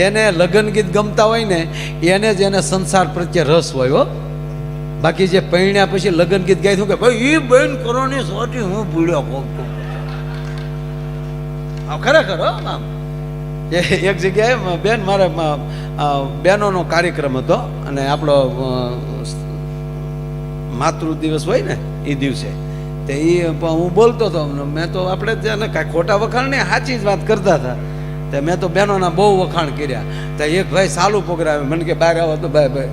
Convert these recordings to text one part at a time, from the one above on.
એને લગ્ન ગીત ગમતા હોય ને, એને જ એને સંસાર પ્રત્યે રસ હોય, હો. બાકી જે પૈણ્યા પછી લગ્ન ગીત ગાય કે ભાઈ એ બેન કરોની સોટી હું ભૂલ્યો કોક કોક." ખરેખર, હો, આમ. એક જગ્યાએ બેન મારે બહેનોનો કાર્યક્રમ હતો, અને આપણો માતૃ દિવસ હોય ને એ દિવસે. તે એ હું બોલતો હતો મેં તો આપણે ત્યાં કાંઈ ખોટા વખાણ નહીં સાચી જ વાત કરતા હતા. તે મેં તો બહેનોના બહુ વખાણ કર્યા. તો એક ભાઈ સાલું પ્રોગ્રામ, મને કે બહાર આવો તો ભાઈ ભાઈ,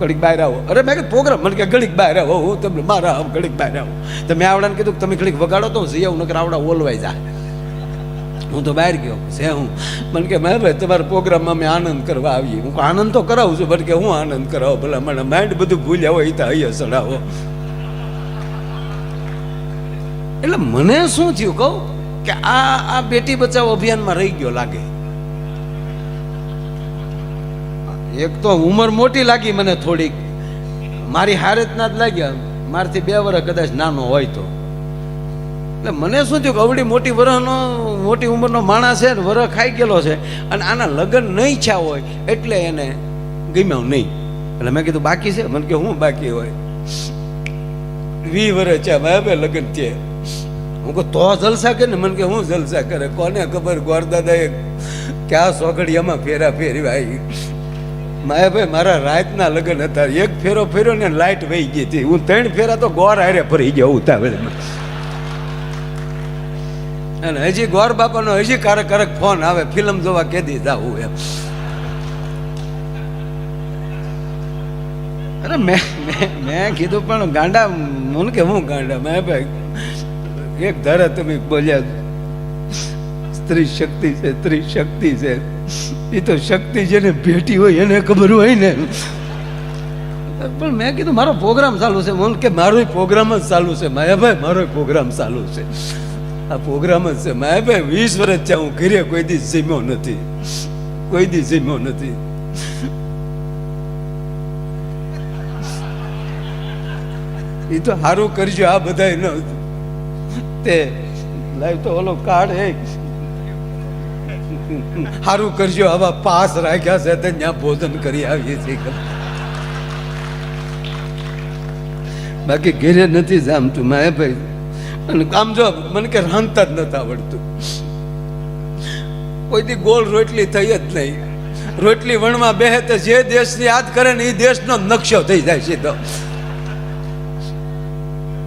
ઘડીક બહાર આવો. અરે મેં કીધું, પ્રોગ્રામ? મને કે, ઘડીક બહાર આવો. હું તમને મારા આવો, ઘડીક બહાર આવો. તો મેં આવડાને કીધું તમે ઘડીક વગાડો તો હું જઈ આવું નકર આવડા ઓલવાઈ જાય હું તો બહાર ગયો. છે હું? મને કે, મેં ભાઈ, તમારા પ્રોગ્રામમાં અમે આનંદ કરવા આવીએ હું આનંદ તો કરાવું છું, પણ હું આનંદ કરાવો? ભલા મને માઇન્ડ બધું ભૂલ્યા હોય તો અહીંયા ચડાવો એટલે મને શું થયું કહું? કે આ આ બેટી બચાવો અભિયાનમાં રહી ગયો લાગે. એક તો ઉંમર મોટી લાગી મને થોડીક. મારી હારતના જ લાગ્યા મારથી બે વર્ષ કદાચ નાનો હોય તો. એટલે મને શું થયું કે અવડી મોટી વરહનો, મોટી ઉંમરનો માણસ છે ને, વરહ ખાઈ ગયેલો છે અને આના લગ્ન નહીં છા હોય એટલે એને ગમ્યા નહીં. એટલે મેં કીધું, બાકી છે? મને કે, હું બાકી હોય? વી વર્ષ છે બે લગ્ન છે હું કહું, તો જલસા કરે ને. મને કે, હું જલસા કરે? કોને ખબર? ગોરદાદાએ ક્યાં સોગડિયામાં ફેરા ફેરી ભાઈ માયા ભાઈ મારા રાતના લગ્ન હતા. એક ફેરો ફેર્યો ને લાઈટ વહી ગઈ હતી. હું ત્રણ ફેરા તો ગોર હારે ફરી ગયો ઉતાવળમાં અને હજી ગોર બાપાનો હજી કારક કારક ફોન આવે, ફિલ્મ જોવા કેદી જાવું એમ. અરે મેં મેં કીધું પણ ગાંડા, મને કે હું ગાંડા? મેં ભાઈ એક ધારા તમે બોલ્યા સ્ત્રી શક્તિ છે, સ્ત્રી શક્તિ છે. એ તો શક્તિ જેને ભેટી હોય એને ખબર હોય ને. પણ મેં કીધું મારો પ્રોગ્રામ ચાલુ છે. મને કે મારો પ્રોગ્રામ જ ચાલુ છે. માયાભાઈ, મારો પ્રોગ્રામ ચાલુ છે. આ પ્રોગ્રામ જ છે. માયાભાઈ, વીસ વર્ષ છે હું ઘરે કોઈ દી જીમ્યો નથી. કોઈ દી જીમ્યો નથી. એ તો સારું કરજો, આ બધા ન તે લાઈવ તો ઓલો કાર્ડ હે. સારું કરજો, આવા પાસ રાખ્યા છે તો ત્યાં ભોજન કરી આવીએ છીએ. બાકી ઘેરે નથી જામતું માયા ભાઈ. અને આમ જો, મને કે રાંધતા જ નથી આવડતું. કોઈ દી ગોળ રોટલી થઈ જ નહીં. રોટલી વણવા બેહે તો જે દેશની યાદ કરે ને એ દેશનો નકશો થઈ જાય છે તો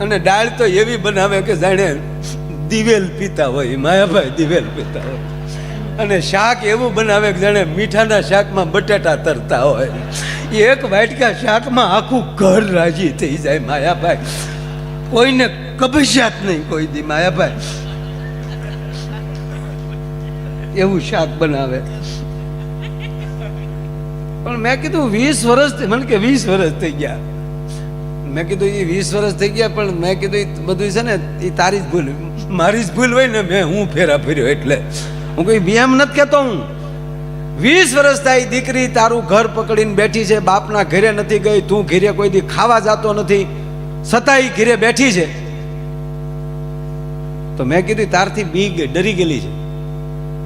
અને દાળ તો એવી બનાવે કે જાણે દિવેલ પીતા હોય, માયાભાઈ દિવેલ પીતા હોય. અને શાક એવું બનાવે કે જાણે મીઠાના શાકમાં બટાટા તરતા હોય. એક વાટકા શાકમાં આખું ઘર રાજી થઈ જાય માયાભાઈ. કોઈને કબજિયાત નહીં કોઈ દી માયાભાઈ. એવું શાક બનાવે. પણ મેં કીધું વીસ વર્ષ મને કે વીસ વર્ષ થઈ ગયા. મેં કીધું એ વીસ વર્ષ થઈ ગયા, પણ મેં કીધું એ બધું છે ને એ તારી જ ભૂલ. મારી જ ભૂલ હોય ને મેં હું ફેરા ફેર્યો એટલે. હું કોઈ બીએમ નથી કહેતો હું. વીસ વર્ષ થાય, દીકરી તારું ઘર પકડીને બેઠી છે, બાપના ઘરે નથી ગઈ, તું ઘરે કોઈ દી ખાવા જતો નથી છતાંય ઘરે બેઠી છે. તો મેં કીધું, તારથી બી ડરી ગયેલી છે.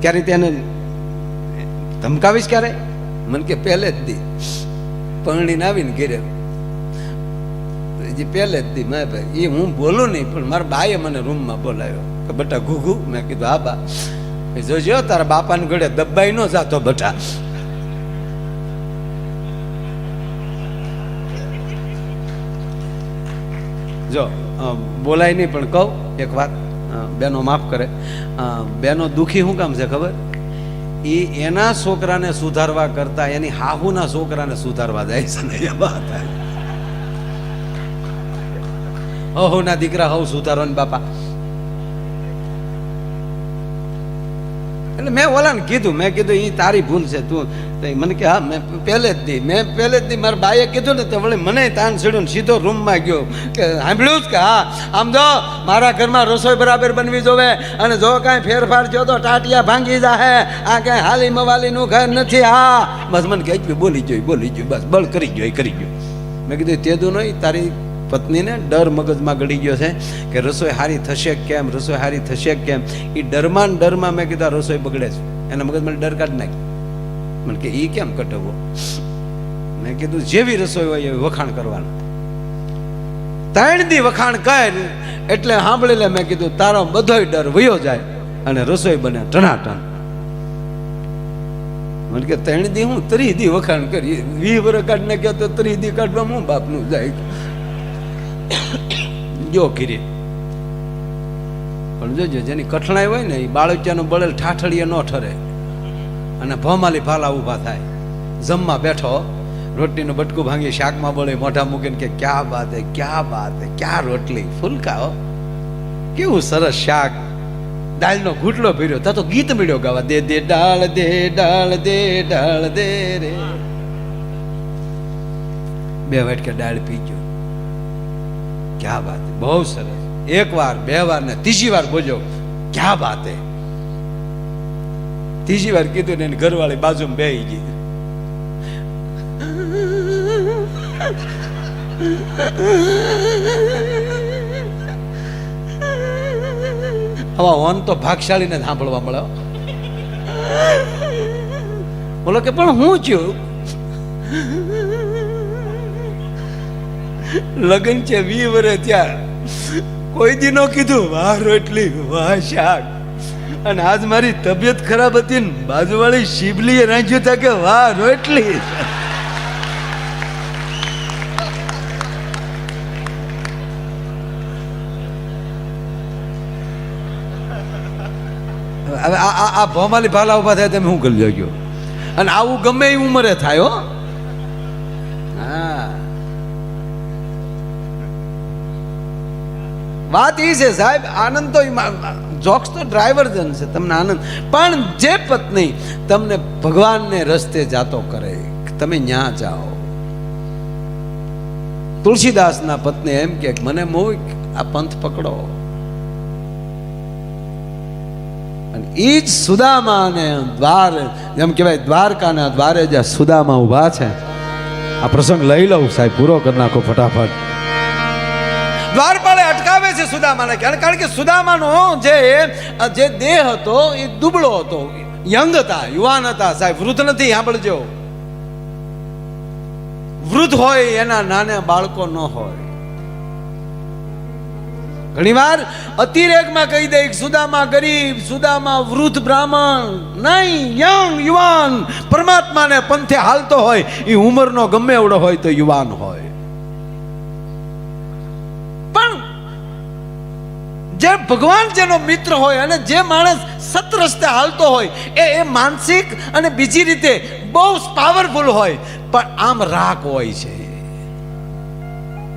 ક્યારે તેને ધમકાવીશ ક્યારે? મને કે પહેલે જ દી. પરણીને આવીને ઘરે. જે પહેલે જ દી મેં ભાઈ, એ હું બોલું નહીં, પણ મારા બાએ મને રૂમમાં બોલાવ્યો. કે બટા ઘુઘુ, મેં કીધું, હા બા. જોજો, તારા બાપાને ઘડે દબાઈ ન જાતો બટા. જો બોલાય નહીં, પણ કહું એક વાત બેનો માફ કરે. બેનો દુખી શું કામ છે ખબર? એ એના છોકરાને સુધારવા કરતા, એની હાહુના છોકરાને સુધારવા જાય છે ને, એ વાત અહો ના દીકરા હવ ને બાપા. એટલે મેં ઓલાને કીધું, મેં કીધું એ તારી ભૂલ છે, તું તો મને કે, હા, મેં પહેલે જ દી, મેં પહેલે જ દી મારા બાએ કીધું ને, તો વળી મને તાન ચડ્યું સીધો રૂમમાં ગયો. કે સાંભળ્યું જ કે, હા, આમ જો, મારા ઘરમાં રસોઈ બરાબર બનવી જોવે, અને જો કાંઈ ફેરફાર થયો તો ટાટિયા ભાંગી જાહે. આ કાંઈ હાલી મવાલીનું ઘર નથી, હા. બસ મને કે બોલી જોઈ બોલી જોઈ બસ, બળ કરી ગયો, એ કરી ગયો. મેં કીધું તેદું નહીં, તારી પત્નીને ડર મગજમાં ગળી ગયો છે કે રસોઈ હારી થશે કેમ, રસોઈ હારી થશે કેમ? એ ડરમાં ડરમાં મેં કીધા રસોઈ બગડે છે. એના મગજમાં ડર કાઢ નાખી મને કે એ કેમ કટવો મેં કીધું, જેવી રસોઈ હોય એવી વખાણ કરવાનું. ત્રણ દી વખાણ કર, એટલે સાંભળી લે મેં કીધું, તારો બધોય ડર વયો જાય અને રસોઈ બને ટણાટણ. મને કે, ત્રણ દી હું ત્રી દી વખાણ કરી વી વર કાઢ ને તો ત્રી દી કાઢવા હું બાપનું જાય? જો કીરી પણ જોજો, જેની કઠણાઈ હોય ને, એ બાળકિયાનું બળેલ ઠાઠડીએ ન ઠરે. અને ભમાલી ભાલા ઊભા થાય. જમવા બેઠો, રોટલીનું બટકું ભાંગી શાકમાં બળે, મોઢા મૂકીને કે, ક્યાં બાત હે, ક્યાં બાત હે, ક્યાં રોટલી? ફૂલકા હો. કેવું સરસ શાક. દાળનો ઘૂંટલો ભર્યો. તા તો ગીત મળ્યો ગાવા, દે દે, ડાળ દે ડાળ દે ડાળ, દે રે. બે વાટકે દાળ પી ગયો ક્યાં વાત બહુ સરસ. એક વાર બે વાર ને ત્રીજી વાર બોલ્યો, ક્યાં વાત ત્રીજી વાર કીધું ને ઘરવાળી બાજુમાં બેહી ગઈ. આવા હોન તો ભાગશાળીને સાંભળવા મળ્યો. બોલો કે, પણ હું છું? લગન છે વી વરે ત્યાં કોઈ દી નો કીધું, વાહ, રોટલી, વાહ, શાક. અને આજ મારી તબિયત ખરાબ હતી ને, બાજુવાળી શિબલીએ રાંચ્યું હતા કે, વાહ, રોટલી. હવે આ આ ભોમાલી ભાલા ઊભા થાય તમે શું કરી લેજો અને આવું ગમે એ ઉંમરે થાય, હા. વાત એ છે, સાહેબ, આનંદ તો જોક્સ તો ડ્રાઈવર જન છે, તમને આનંદ. પણ જે પત્ની તમને ભગવાનને રસ્તે જાતો કરે, તમે ન્યા જાઓ. તુલસીદાસના પત્ની એમ કે, મને મોહ આ પંથ પકડો. અને એ જ સુદામાને દ્વાર એમ કહેવાય, દ્વારકાના દ્વારે જ્યાં સુદામા ઊભા છે. આ પ્રસંગ લઈ લઉં, સાહેબ, પૂરો કરી નાખો ફટાફટ. દ્વારપાળે અટકાવે છે સુદામાને કારણ કે સુદામાનો જે જે દેહ હતો એ દુબળો હતો. યંગ હતા, યુવાન હતા સાહેબ, વૃદ્ધ નથી, સાંભળજો. વૃદ્ધ હોય એના નાના બાળકો ન હોય. ઘણીવાર અતિરેકમાં કહી દે સુદામા ગરીબ, સુદામા વૃદ્ધ બ્રાહ્મણ, નહીં યંગ યુવાન, પરમાત્માને પંથે હાલતો હોય, એ ઉંમરનો ગમે એવડો હોય તો યુવાન હોય પણ જે ભગવાન જેનો મિત્ર હોય અને જે માણસ સત રસ્તે હાલતો હોય, એ એ માનસિક અને બીજી રીતે બહુ પાવરફુલ હોય. પણ આમ રાખ હોય છે.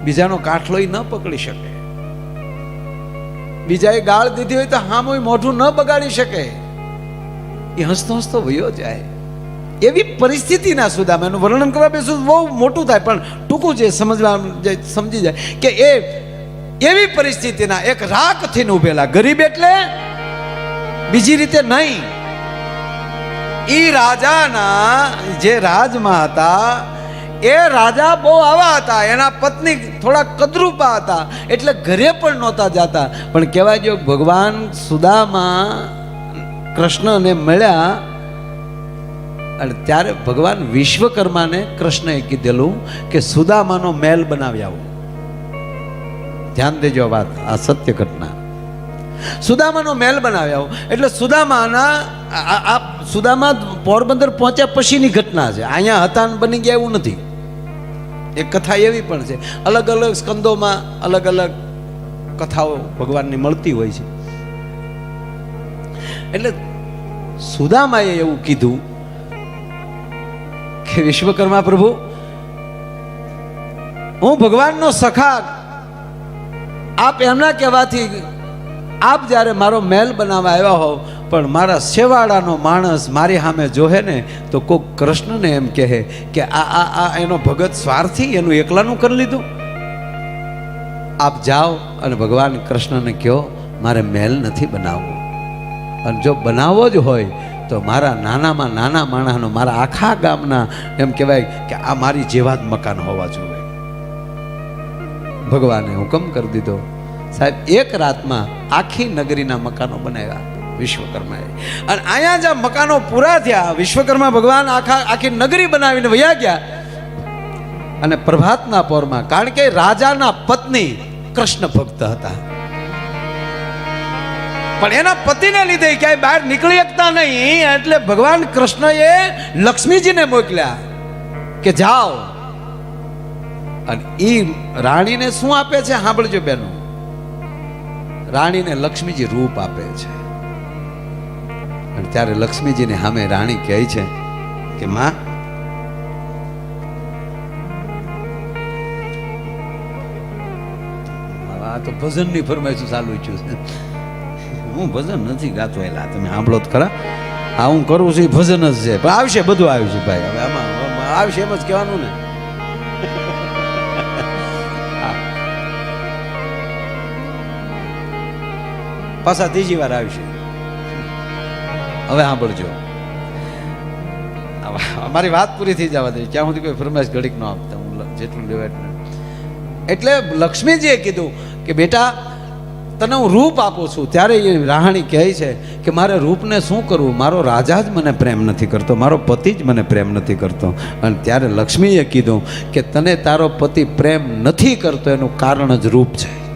બીજાનો કાઠલો ન પકડી શકે. બીજાએ ગાળ દીધી હોય તો હામોય મોઢું ન બગાડી શકે. એ હસતો હસતો વયો જાય. એવી પરિસ્થિતિના સુધામાં એનું વર્ણન કરવા બેસું બહુ મોટું થાય, પણ ટૂંકું જે સમજવા સમજી જાય કે એ એવી પરિસ્થિતિના એક રાખથી ઉભેલા. ગરીબ એટલે બીજી રીતે નહીં. ઈ રાજાના જે રાજમાં હતા, એ રાજા બહુ આવા હતા, એના પત્ની થોડા કદરૂપા હતા, એટલે ઘરે પણ નહોતા જતા. પણ કહેવાય જો ભગવાન સુદામા કૃષ્ણને મળ્યા. અને ત્યારે ભગવાન વિશ્વકર્માને કૃષ્ણએ કીધેલું કે સુદામાનો મહેલ બનાવી આવો. ધ્યાન દેજો વાત, આ સત્ય ઘટના. સુદામાનો મહેલ બનાવ્યો. એટલે સુદામાના, આ- સુદામા પોરબંદર પહોંચ્યા પછીની ઘટના છે. અહીંયા હતા બની ગયા એવું નથી. એક કથા એવી પણ છે. અલગ અલગ સ્કંદોમાં અલગ અલગ કથાઓ ભગવાનની મળતી હોય છે. એટલે સુદામાએ એવું કીધું કે વિશ્વકર્મા પ્રભુ, હું ભગવાનનો સખા આપ એમના કહેવાથી આપ જ્યારે મારો મહેલ બનાવવા આવ્યા હોવ, પણ મારા શેવાડાનો માણસ મારી સામે જોહે ને, તો કોક કૃષ્ણને એમ કહે કે આ આ આ એનો ભગત સ્વાર્થી એનું એકલાનું કરી લીધું. આપ જાઓ અને ભગવાન કૃષ્ણને કહો, મારે મહેલ નથી બનાવવો. અને જો બનાવવો જ હોય, તો મારા નાનામાં નાના માણસનો, મારા આખા ગામના એમ કહેવાય કે આ મારી જેવા જ મકાન હોવા જોઈએ. ભગવાને હુકમ કરી દીધો. સાહેબ, એક રાતમાં આખી નગરીના મકાનો બનાવ્યા વિશ્વકર્માએ. અને અહીંયા જ્યાં મકાનો પૂરા થયા. વિશ્વકર્મા ભગવાન આખા આખી નગરી બનાવીને વયા ગયા. અને પ્રભાતના પોરમાં, કારણ કે રાજાના પત્ની કૃષ્ણ ભક્ત હતા. પણ એના પતિને લીધે ક્યાંય બહાર નીકળી શકતા નહીં, એટલે ભગવાન કૃષ્ણએ લક્ષ્મીજીને મોકલ્યા કે જાઓ અને એ રાણીને શું આપે છે? સાંભળજો બેનો. રાણીને લક્ષ્મીજી રૂપ આપે છે. અને ત્યારે લક્ષ્મીજીને સામે રાણી કહે છે કે, માં આ તો ભજનની ફરમાઈશું ચાલુ છું. હું ભજન નથી ગાતો એલા, તમે સાંભળો તો ખરા. આ હું કરું છું, એ ભજન જ છે. પણ આવશે, બધું છે ભાઈ. હવે આમાં આવશે એમ જ કહેવાનું ને. પાછા ત્રીજી વાર આવશે. હવે સાંભળજો. અમારી વાત પૂરી થઈ જવા દે. ક્યાં સુધી કોઈ ફરમાઈશ ઘડીક ન આપતા, હું જેટલું લેવાય એટલે લક્ષ્મીજીએ કીધું કે, બેટા, તને હું રૂપ આપું છું. ત્યારે એ રાહણી કહે છે કે, મારે રૂપને શું કરવું? મારો રાજા જ મને પ્રેમ નથી કરતો, મારો પતિ જ મને પ્રેમ નથી કરતો. અને ત્યારે લક્ષ્મીએ કીધું કે, તને તારો પતિ પ્રેમ નથી કરતો, એનું કારણ જ રૂપ છે.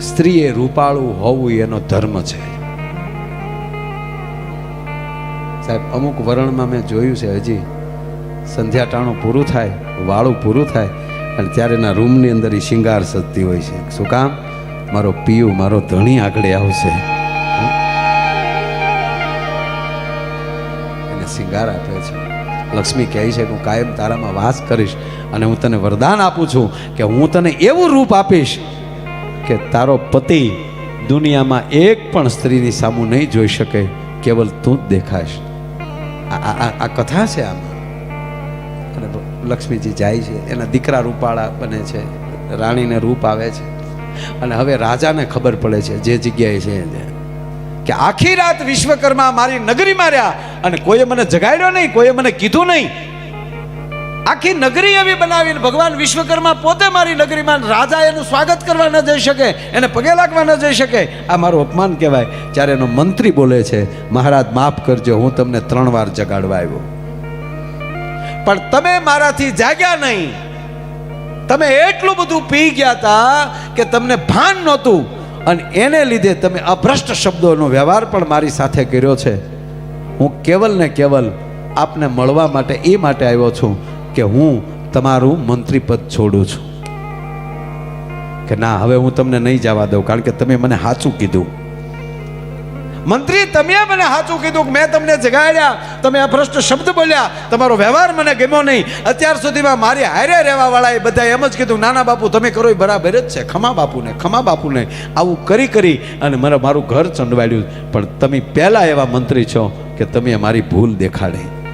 સ્ત્રીએ રૂપાળું હોવું એનો ધર્મ છે. સાહેબ, અમુક વરણમાં મેં જોયું છે, હજી સંધ્યા ટાણું પૂરું થાય, વાળું પૂરું થાય અને ત્યારે એના રૂમની અંદર એ શિંગાર સજતી હોય છે. શું કામ? મારો પિયુ, મારો ધણી આગળ આવશે. એને શિંગાર આપે છે. લક્ષ્મી કહે છે કે હું કાયમ તારામાં વાસ કરીશ અને હું તને વરદાન આપું છું કે હું તને એવું રૂપ આપીશ કે તારો પતિ દુનિયામાં એક પણ સ્ત્રીની સામું નહીં જોઈ શકે, કેવલ તું જ દેખાશ. આ કથા છે આમાં. અને લક્ષ્મીજી જાય છે, એના દીકરા રૂપાળા બને છે, રાણીને રૂપ આવે છે. અને હવે રાજાને ખબર પડે છે જે જગ્યાએ છે એને. કે આખી રાત વિશ્વકર્મા મારી નગરીમાં રહ્યા અને કોઈએ મને જગાડ્યો નહીં, કોઈએ મને કીધું નહીં આખી નગરી એવી બનાવીને ભગવાન વિશ્વકર્મા પોતે મારી નગરીમાં રાજા એનું સ્વાગત કરવા ન જઈ શકે, એને પગે લાગવા ન જઈ શકે, આ મારું અપમાન કહેવાય. જ્યારે એનો મંત્રી બોલે છે, મહારાજ, માફ કરજો, હું તમને ત્રણ વાર જગાડવા આવ્યો. પણ તમે મારાથી જાગ્યા નહીં. તમે એટલું બધું પી ગયા હતા કે તમને ભાન નહોતું. અને એને લીધે તમે અભ્રષ્ટ શબ્દોનો વ્યવહાર પણ મારી સાથે કર્યો છે. હું કેવલ ને કેવલ આપને મળવા માટે, એ માટે આવ્યો છું. કે હું તમારું મંત્રી પદ છોડું છું. કે ના, હવે હું તમને નહીં જવા દઉં, કારણ કે તમે મને સાચું કીધું. મંત્રી, તમે મને સાચું કીધું કે મેં તમને જગાડ્યા, તમે અભ્રષ્ટ શબ્દ બોલ્યા, તમારો વ્યવહાર મને ગમ્યો નહીં. અત્યાર સુધીમાં મારી હારે રહેવા વાળાએ બધા એમ જ કીધું, નાના બાપુ, તમે કરો એ બરાબર જ છે, ખમા બાપુને ખમા બાપુને, આવું કરી કરી. અને મને મારું ઘર ચંડવાડ્યું પણ તમે પહેલા એવા મંત્રી છો કે તમે મારી ભૂલ દેખાડી.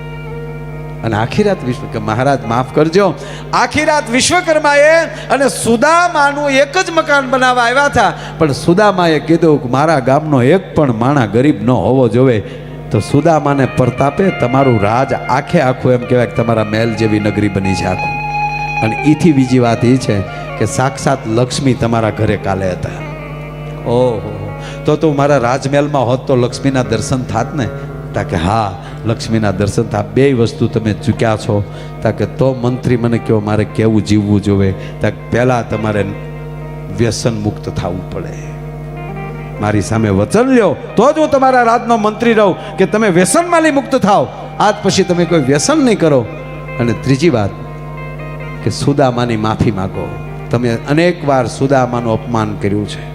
અને આખી રાત વિશ્વ કે મહારાજ, માફ કરજો. આખી રાત વિશ્વકર્માએ અને સુદામાનું એક જ મકાન બનાવવા આવ્યા હતા. પણ સુદામાએ કીધું કે મારા ગામનો એક પણ માણા ગરીબ ન હોવો જોવે. તો સુદામાને પ્રતાપે તમારું રાજ આખે આખું એમ કહેવાય કે તમારા મહેલ જેવી નગરી બની છે આખું અને એથી બીજી વાત એ છે કે સાક્ષાત લક્ષ્મી તમારા ઘરે કાલે હતા. ઓહો. તો તું મારા રાજમહેલમાં હોત તો લક્ષ્મીના દર્શન થાત ને. તા કે હા લક્ષ્મીના દર્શન થા. બે વસ્તુ તમે ચૂક્યા છો. તા કે તો મંત્રી મને કહો, મારે કેવું જીવવું જોવે? તા પહેલાં તમારે વ્યસન મુક્ત થવું પડે. મારી સામે વચન લ્યો. તો જ હું તમારા રાજનો મંત્રી રહું કે તમે વ્યસનમાંથી મુક્ત થાવ આજ પછી તમે કોઈ વ્યસન નહીં કરો. અને ત્રીજી વાત કે સુદામાની માફી માગો. તમે અનેક વાર સુદામાનું અપમાન કર્યું છે.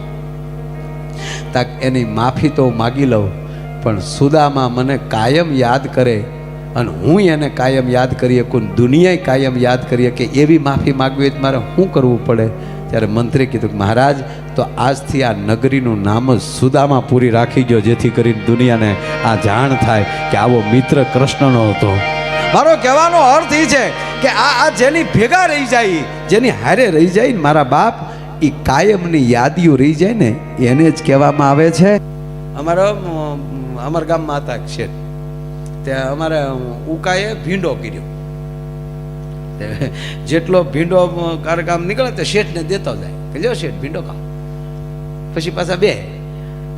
તાક એની માફી તો માગી લઉં. પણ સુદામા મને કાયમ યાદ કરે અને હું એને કાયમ યાદ કરી શકું દુનિયાએ કાયમ યાદ કરી કે એવી માફી માગવી હોય મારે શું કરવું પડે? ત્યારે મંત્રી કીધું કે મહારાજ, તો આજથી આ નગરીનું નામ જ સુદામાં પૂરી રાખી ગયો જેથી કરીને દુનિયાને આ જાણ થાય કે આવો મિત્ર કૃષ્ણનો હતો. મારો કહેવાનો અર્થ એ છે કે આ આ જેની ભેગા રહી જાય, જેની હારે રહી જાય ને મારા બાપ એ કાયમની યાદીઓ રહી જાય ને એને જ કહેવામાં આવે છે. અમારા અમારા ગામમાં હતા છે. ત્યાં અમારે ઉકાએ ભીંડો કર્યો. જેટલો ભીંડો કારકામ નીકળે તે શેઠને દેતો જાય. કે જો શેઠ, ભીંડો ખાઓ. પછી પાછા બે.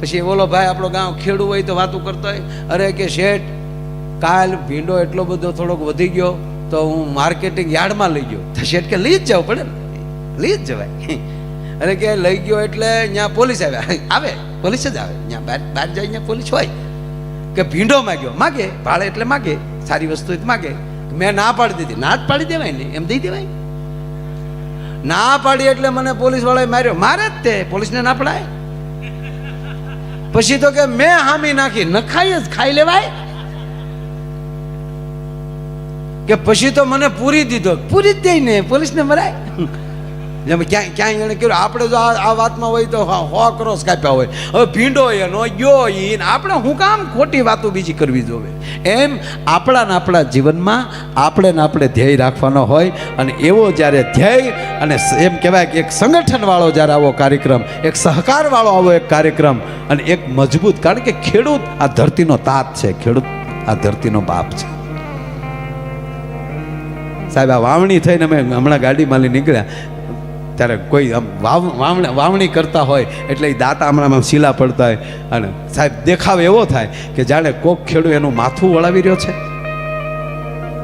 પછી ઓલો ભાઈ આપણો ગામ ખેડૂ હોય તો વાતું કરતો હોય. અરે કે શેઠ, કાલ ભીંડો એટલો બધો થોડોક વધી ગયો તો હું માર્કેટિંગ યાર્ડમાં લઈ ગયો. તો શેઠ કે, લઈ જ જવું પડે લઈ જ જવાય. અરે કે, લઈ ગયો એટલે ત્યાં પોલીસ આવ્યા. આવે, પોલીસ જ આવે. ત્યાં બહાર બહાર જાય ત્યાં પોલીસ હોય. કે ભીંડો માગ્યો. માગે, ભાડે એટલે માગે, સારી વસ્તુ માગે. મેં ના પાડી દીધી. ના જ પાડી દેવાય ને? એમ દઈ દેવાય? ના પાડી એટલે મને પોલીસ વાળાએ માર્યો. મારે જ તે. પોલીસને ના પડાય? પછી તો કે મેં હામી નાખી. નખાઈ જ, ખાઈ લેવાય? કે પછી તો મને પૂરી દીધો. પૂરી જ દઈ ને. પોલીસને મરાય? જેમ ક્યાંય ક્યાંય એને કર્યું આપણે જો આ વાતમાં હોય તો હો ક્રોસ કાપ્યા હોય. હવે ભીંડો એનો ગયો ઈન આપણે હું કામ ખોટી વાતો બીજી કરવી જોવે? એમ આપણા ને આપણા જીવનમાં આપણે ને આપણે ધ્યેય રાખવાનો હોય અને એવો જ્યારે ધ્યેય અને એમ કહેવાય કે એક સંગઠનવાળો જ્યારે આવો કાર્યક્રમ, એક સહકારવાળો આવો એક કાર્યક્રમ અને એક મજબૂત, કારણ કે ખેડૂત આ ધરતીનો તાત છે, ખેડૂત આ ધરતીનો બાપ છે. સાહેબ, આ વાવણી થઈને અમે હમણાં ગાડીમાં લઈ નીકળ્યા. ત્યારે કોઈ આમ વાવ, વાવણી વાવણી કરતા હોય એટલે એ દાંતા હમણાં શીલા પડતા હોય. અને સાહેબ, દેખાવ એવો થાય કે જાણે કોક ખેડૂત એનું માથું વળાવી રહ્યો છે.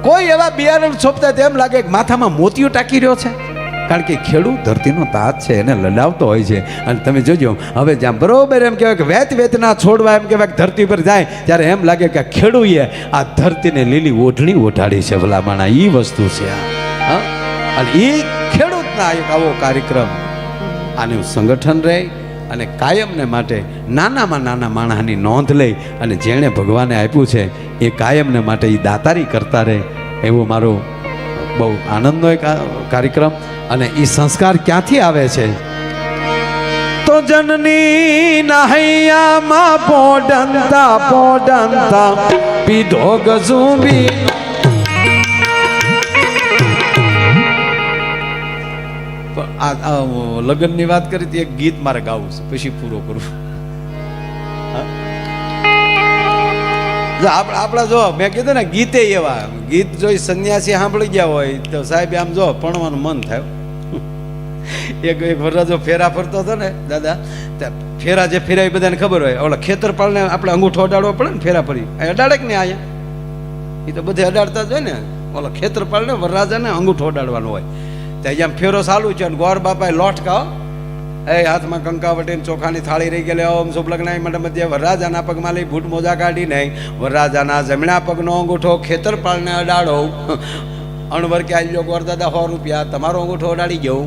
કોઈ એવા બિયારણ છોપતા તેમ લાગે કે માથામાં મોતિયો ટાંકી રહ્યો છે. કારણ કે ખેડૂત ધરતીનો તાત છે, એને લડાવતો હોય છે. અને તમે જોજો, હવે જ્યાં બરોબર એમ કહેવાય કે વેત વેતના છોડવા એમ કહેવાય કે ધરતી પર જાય, ત્યારે એમ લાગે કે ખેડૂએ આ ધરતીને લીલી ઓઢણી ઓઢાડી છે ભલામણા એ વસ્તુ છે આ? અને એ ખેડૂતના એક આવો કાર્યક્રમ. આનું સંગઠન રહે અને કાયમને માટે નાનામાં નાના માણસની નોંધ લઈ અને જેણે ભગવાને આપ્યું છે, એ કાયમને માટે એ દાતારી કરતા રહે. એવો મારો બહુ આનંદનો એક કાર્યક્રમ. અને એ સંસ્કાર ક્યાંથી આવે છે? તો જનની નહૈયામાં પોડંતા પોડંતા. પીધો ગજુંબી આ લગ્નની વાત કરી હતી, એક ગીત મારે ગાવું છે, પછી પૂરો કરું. આપણે જો, મેં કીધું ને, ગીતે એવા. ગીત જોઈ સંન્યાસી સાંભળી ગયા હોય, તો સાહેબ આમ જો, ભણવાનું મન થાય. એક એક વરરાજો ફેરા ફરતો હતો ને, દાદા ત્યાં ફેરા જે ફેરા એ બધાને ખબર હોય, ઓલા ખેતરપાળને આપણે અંગૂઠો અડાડવો પડે ને ફેરા ફરી. અડાડે કે નહીં અહીંયા એ તો બધે અડાડતા જ હોય ને, ઓલા ખેતરપાળને વરરાજાને અંગૂઠો અડાડવાનો હોય. ત્યાં ફેરો ચાલુ છે અને ગોર બાપાએ લોટ કહો એ હાથમાં કંકાવટીને ચોખાની થાળી રહી ગયેલી. ઓમ શુભ લગ્નાય મંડપ મધ્ય વરરાજાના પગમાં લઈ ભૂટ મોજા કાઢી નહીં. વરરાજાના જમણા પગનો અંગૂઠો ખેતરપાળને અડાડો. અણવર કે આવી ગયો ગોરદાદા સો રૂપિયા. તમારો અંગૂઠો અડાડી ગયો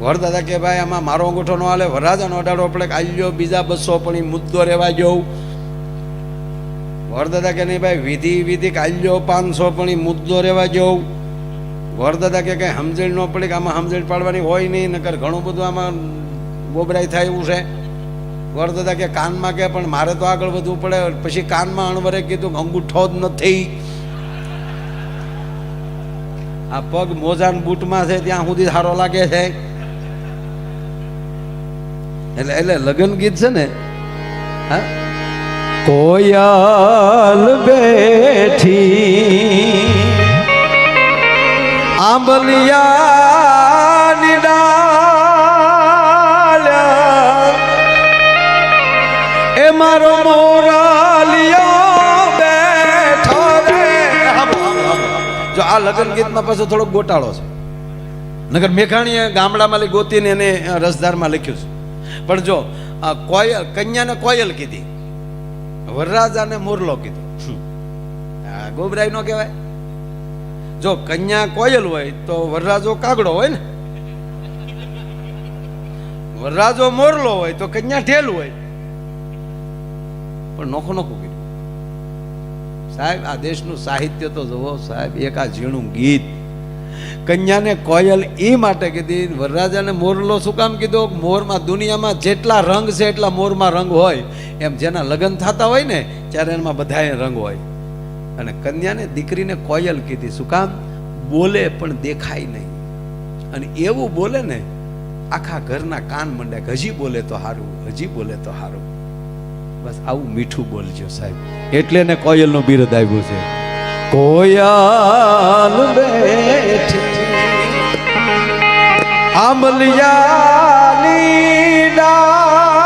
વરદાદા કે, ભાઈ, આમાં મારો અંગૂઠો ન હાલે, વરરાજાનો અડાડો. પડે આવી ગયો બીજા બસો પણ મુદ્દો રહેવા જવું વરદાદા કે, નહીં ભાઈ, વિધિ વિધિ કાલ્યો પાંચસો પણ મુદ્દો રહેવા જવું વરદાદા કે કઈ સમજણ ન પડે કે આમાં સમજણ પાડવાની હોય નહીં, નકર ઘણું બધું આમાં ગોબરાઈ થાય એવું છે. વરદાદા કે કાનમાં કે, પણ મારે તો આગળ વધવું પડે. પછી કાનમાં અણવરે કીધું અંગૂઠો જ નથી. આ પગ મોજાન બૂટમાં છે, ત્યાં સુધી સારો લાગે છે. એટલે એટલે લગ્ન ગીત છે ને? હા? કોયલ બેઠી આંબલિયા ડાલ એ મારો જો આ લગ્ન ગીતમાં પાછો થોડોક ગોટાળો છે. નગર મેઘાણીએ ગામડામાં લઈ ગોતીને એને રસધારમાં લખ્યું છે. પણ જો કોયલ, કન્યાને કોયલ કીધી. વરરાજાને મોરલો કીધો. ગોબરાઈ નો કહેવાય. જો કન્યા કોયલ હોય તો વરરાજો કાગડો હોય ને? વરરાજો મોરલો હોય તો કન્યા ઢેલ હોય. પણ નોખો નોખું કીધું સાહેબ, આ દેશનું સાહિત્ય તો જુઓ સાહેબ, એક આ ઝીણું ગીત. કન્યાને કોયલ એ માટે કીધી, વરરાજાને મોરલો શું કામ કીધો? મોરમાં દુનિયામાં જેટલા રંગ છે એટલા મોરમાં રંગ હોય. એમ જેના લગ્ન થતા હોય ને, ત્યારે એમાં બધાએ રંગ હોય. અને કન્યાને દીકરીને કોયલ કીધી, શું કામ? બોલે પણ દેખાય નહીં. અને એવું બોલે ને, આખા ઘરના કાન મંડે કે હજી બોલે તો સારું હજી બોલે તો સારું બસ આવું મીઠું બોલજો સાહેબ. એટલે ને કોયલનું બિરદ આવ્યું છે. કોયલ બેઠી આંબલિયાની ડાળ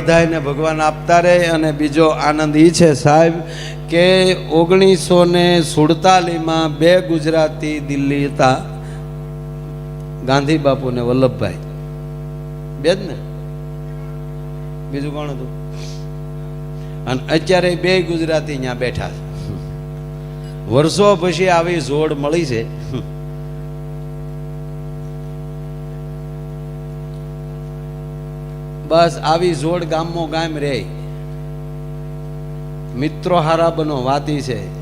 બધાયને ભગવાન આપતા રહે અને બીજો આનંદ એ છે સાહેબ કે ઓગણીસો ને સુડતાલીસમાં બે ગુજરાતી દિલ્હી હતા. ગાંધી બાપુ ને વલ્લભભાઈ. બે જ ને? બીજું કોણ હતું? અને અત્યારે બે ગુજરાતી અહીંયા બેઠા છે. વર્ષો પછી આવી જોડ મળી છે. બસ આવી જોડ ગામમાં ગામ રહે. મિત્રો હારા બનો વાતી છે.